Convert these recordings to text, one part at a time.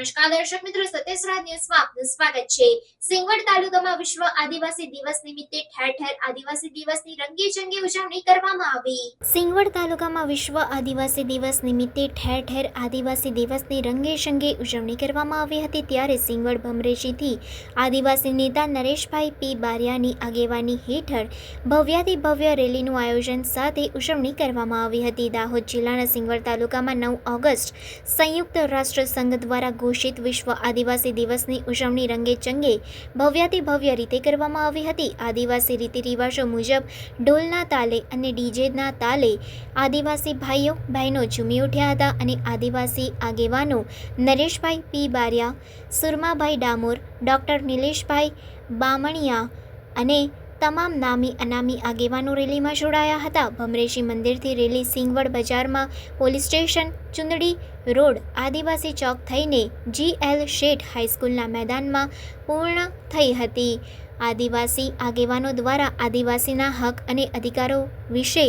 નમસ્કાર દર્શક મિત્રો સત્યસરાજ ન્યૂઝમાં આપનું સ્વાગત છે. સિંગવડ તાલુકામાં વિશ્વ આદિવાસી દિવસ નિમિત્તે ઠેર ઠેર આદિવાસી દિવસની રંગેચંગે ઉજવણી કરવામાં આવી. સિંગવડ તાલુકામાં વિશ્વ આદિવાસી દિવસ નિમિત્તે ઠેર ઠેર આદિવાસી દિવસની રંગેચંગે ઉજવણી કરવામાં આવી હતી. ત્યારે સિંગવડ ભમરેજીથી આદિવાસી નેતા નરેશભાઈ પી બારિયાની આગેવાની હેઠળ ભવ્યાતિ ભવ્ય રેલીનું આયોજન સાથે ઉજવણી કરવામાં આવી હતી. દાહોદ જિલ્લાના સિંગવડ તાલુકામાં નવ ઓગસ્ટ સંયુક્ત રાષ્ટ્ર સંઘ દ્વારા ઘોષિત વિશ્વ આદિવાસી દિવસની ઉજવણી રંગેચંગે ભવ્યાતિ ભવ્ય રીતે કરવામાં આવી હતી. આદિવાસી રીતિ રિવાજો મુજબ ઢોલના તાલે અને ડીજેના તાલે આદિવાસી ભાઈઓ, બહેનો ઝૂમી ઉઠ્યા હતા અને આદિવાસી આગેવાનો નરેશભાઈ પી બારિયા, સુરમાભાઈ ડામોર, ડૉક્ટર નિલેશભાઈ બામણિયા અને તમામ નામી અનામી આગેવાનો રેલીમાં જોડાયા હતા. ભમરેશી મંદિરથી રેલી સિંગવડ બજારમાં પોલીસ સ્ટેશન ચુંદડી રોડ આદિવાસી ચોક થઈને જી એલ શેઠ હાઈસ્કૂલના મેદાનમાં પૂર્ણ થઈ હતી. આદિવાસી આગેવાનો દ્વારા આદિવાસીના હક અને અધિકારો વિશે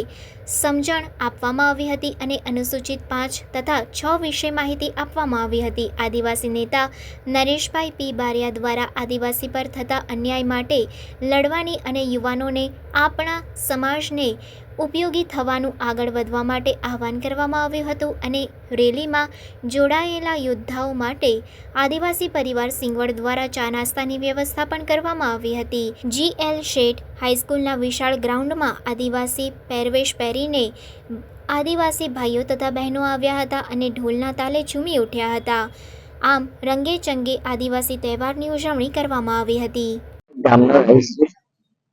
સમજણ આપવામાં આવી હતી અને અનુસૂચિત પાંચ તથા છ વિશે માહિતી આપવામાં આવી હતી. આદિવાસી નેતા નરેશભાઈ પી બારિયા દ્વારા આદિવાસી પર થતા અન્યાય માટે લડવાની અને યુવાનોને આપણા સમાજને ઉપયોગી થવાનું આગળ વધવા માટે આહવાન કરવામાં આવ્યું હતું અને રેલીમાં જોડાયેલા યોદ્ધાઓ માટે આદિવાસી પરિવાર સિંગવડ દ્વારા ચા નાસ્તાની વ્યવસ્થા પણ કરવામાં આવી હતી. જી એલ શેઠ હાઈસ્કૂલના વિશાળ ગ્રાઉન્ડમાં આદિવાસી પહેરવેશ પહેરીને આદિવાસી ભાઈઓ તથા બહેનો આવ્યા હતા અને ઢોલના તાલે ઝૂમી ઉઠ્યા હતા. આમ રંગે ચંગે આદિવાસી તહેવારની ઉજવણી કરવામાં આવી હતી. ગામનો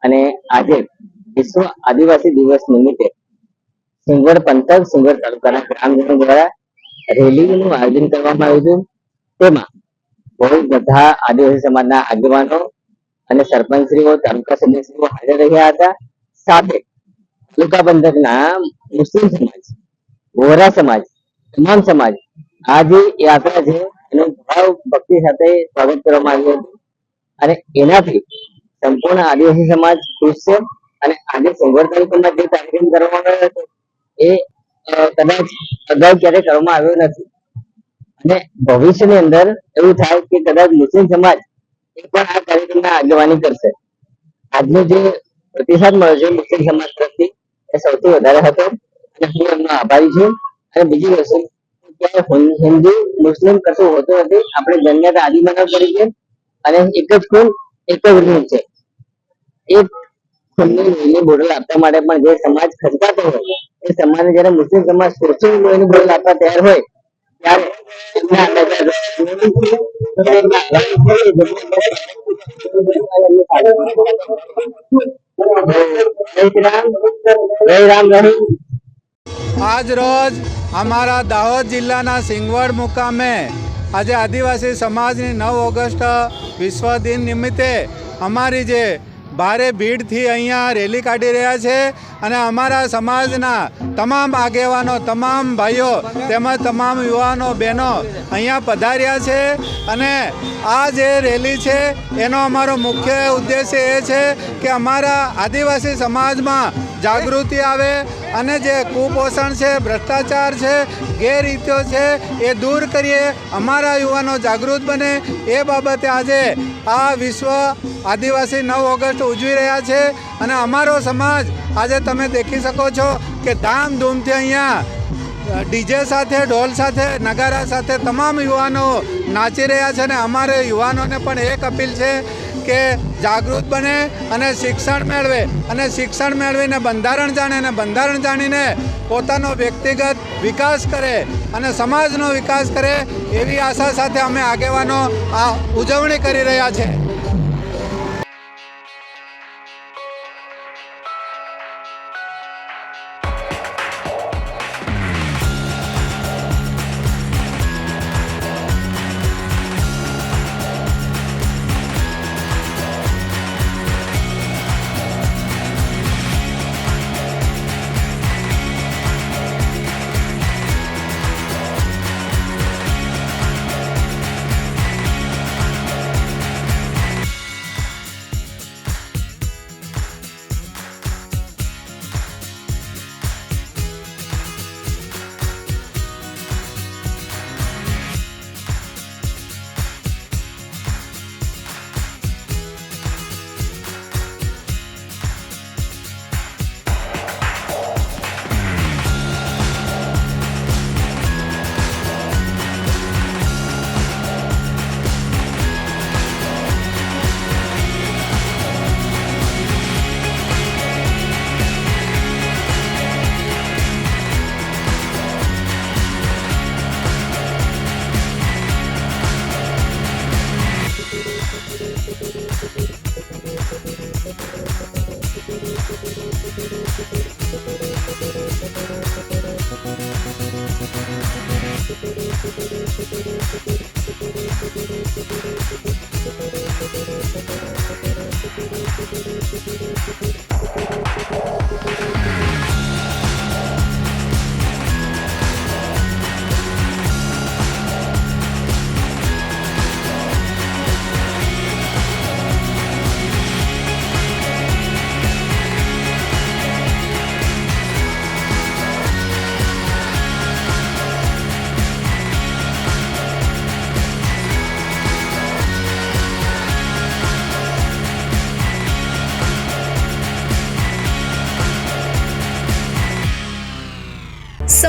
અને આજે વિશ્વ આદિવાસી દિવસ નિમિત્તે સુંગર પંથક સુંગર તાલુકાના ગ્રામજનો દ્વારા રેલીનું આયોજન કરવામાં આવ્યું હતું. તેમાં બહુ બધા આદિવાસી સમાજના આગેવાનો અને સરપંચશ્રીઓ, તાલુકા સદસ્યશ્રીઓ હાજર રહ્યા હતા. સાથે તાલુકા પંથકના મુસ્લિમ સમાજ, વોરા સમાજ, તમામ સમાજ આ જે યાત્રા છે. એનું ભાવ ભક્તિ સાથે સ્વાગત કરવામાં આવ્યું હતું. અને એનાથી સંપૂર્ણ આદિવાસી સમાજ ખુશ છે. અને આજે તાલુકામાં જે કાર્યક્રમ કરવામાં આવ્યો હતો, એ કદાચ અગાઉ ક્યારે કરવામાં આવ્યો નથી. અને ભવિષ્યની અંદર એવું થાય કે કદાચ મુસ્લિમ સમાજ એ પણ આ કાર્યક્રમના આગેવાની કરશે. આજનો જે પ્રતિસાદ મળ્યો છે મુસ્લિમ સમાજ તરફથી, એ સૌથી વધારે હતો. અને હું એમનો આભારી છું. અને બીજી વસ્તુ હિન્દુ મુસ્લિમ કશું હોતું નથી. આપણે જન્નત આદિમાનવ તરીકે અને એક જ ખૂન, એક જ રૂહ છે. એક માટે પણ જે સમાજ ખચકાતો હોય એ સમાજને જયારે મુસ્લિમ સમાજ સોચી લોહીની બોટલ આપવા તૈયાર હોય આજ રોજ અમારા દાહોદ જિલ્લાના સિંગવડ મુકામે આજે આદિવાસી સમાજની નવ ઓગસ્ટ વિશ્વ દિન નિમિત્તે અમારી જે ભારે ભીડથી અહીંયા રેલી કાઢી રહ્યા છે. અને અમારા સમાજના તમામ આગેવાનો, તમામ ભાઈઓ, તેમજ તમામ યુવાનો, બહેનો અહીંયા પધાર્યા છે અને આ જે રેલી છે, એનો અમારો મુખ્ય ઉદ્દેશ્ય એ છે કે અમારા આદિવાસી સમાજમાં જાગૃતિ આવે અને જે કુપોષણ છે, ભ્રષ્ટાચાર છે, ગેરરીતિઓ છે, એ દૂર કરીએ, અમારા યુવાનો જાગૃત બને. એ બાબતે આજે આ વિશ્વ આદિવાસી નવ ઓગસ્ટ ઉજવી રહ્યા છે અને અમારો સમાજ આજે તમે દેખી શકો છો કે ધામધૂમથી અહીંયા ડીજે સાથે, ઢોલ સાથે, નગારા સાથે તમામ યુવાનો નાચી રહ્યા છે અને અમારે યુવાનોને પણ એક અપીલ છે કે જાગૃત બને અને શિક્ષણ મેળવે અને શિક્ષણ મેળવીને બંધારણ જાણે અને બંધારણ જાણીને પોતાનો વ્યક્તિગત વિકાસ કરે અને સમાજનો વિકાસ કરે એવી આશા સાથે અમે આગેવાનો આ ઉજવણી કરી રહ્યા છે.